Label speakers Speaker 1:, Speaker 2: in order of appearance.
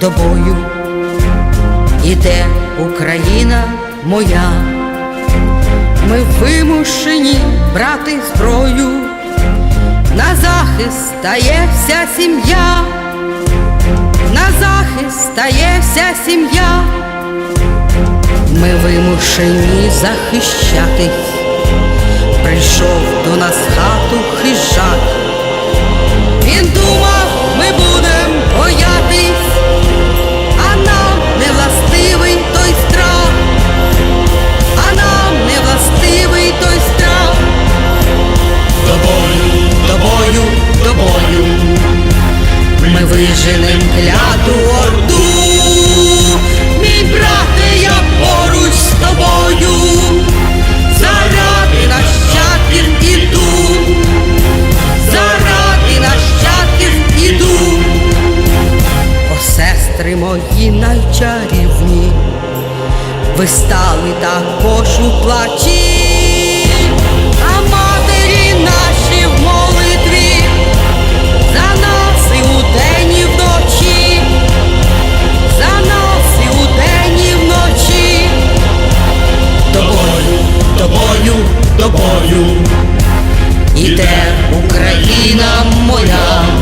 Speaker 1: до бою. Іде Україна моя, ми вимушені брати зброю, на захист стає вся сім'я, на захист стає вся сім'я, ми вимушені захищатись, прийшов до нас хату хижак. Виженем кляту орду. Мій брате, я поруч з тобою. Заради нащадків іду. Заради нащадків іду. О, сестри мої найчарівні, ви стали також у плачі. іде Україна моя.